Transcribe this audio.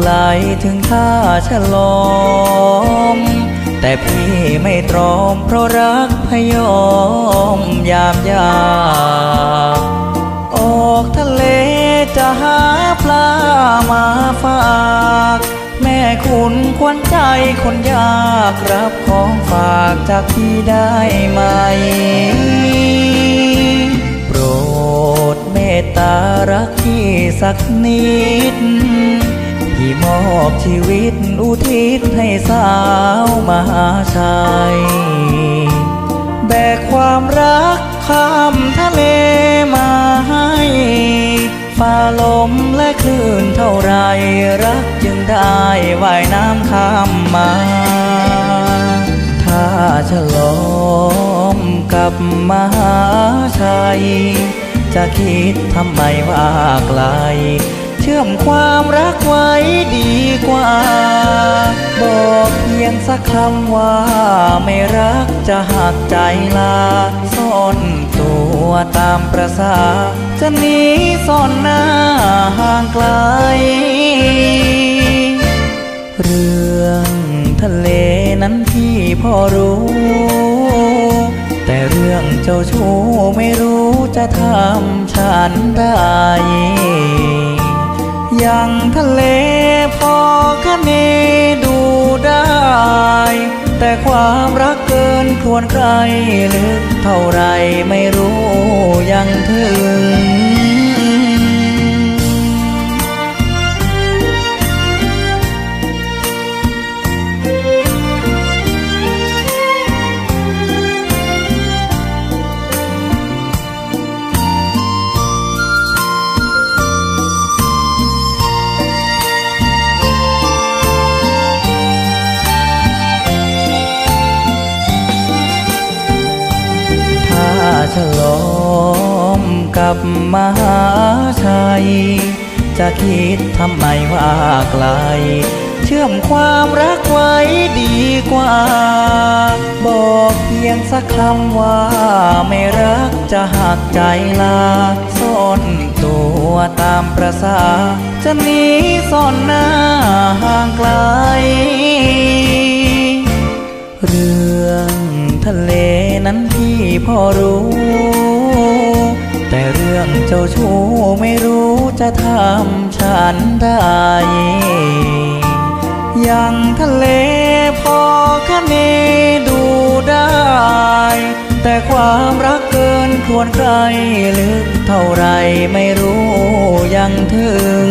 ไกลถึงท่าฉลอม แต่พี่ไม่ตรอมเพราะรักพยอมยามยากออกทะเลจะหาปลามาฝากแม่คุณควรใจคนยากรับของฝากจากพี่ได้ไหม โปรดเมตตารักพี่สักนิด พี่มอบชีวิตอุทิศให้สาวมหาชัย แบกความรักข้ามทะเลมาให้ฟ้าลมและคลื่นเท่าไรรักจึงได้ว่ายน้ำข้ามมา ถ้าฉลอมกับมหาชัย จะคิดทำไมว่าไกล ชื่อมความรักไว้ดีกว่า บอกเพียงสักคำว่าไม่รักจะหักใจลาซ่อนตัวตามประสา จะหนีซ่อนหน้าห่างไกล เรื่องทะเลนั้นพี่พอรู้ แต่เรื่องเจ้าชู้ไม่รู้จะทำฉันได้ อย่างทะเลพอคะเนดูได้ แต่ความรักเกินควรใครลึกเท่าไรไม่รู้ ฉลอมกับมหาชัย จะคิดทำไมว่าไกล เชื่อมความรักไว้ดีกว่า บอกเพียงสักคำว่าไม่รักจะหักใจลาซ่อนตัวตามประสา จะหนีซ่อนหน้าห่างไกล เรื่องทะเลนั้นพี่พอรู้ แต่เรื่องเจ้าชู้ไม่รู้จะทำฉันได้อย่างทะเลพอคะเนดูได้ แต่ความรักเกินควรใครลึกเท่าไรไม่รู้ยังถึง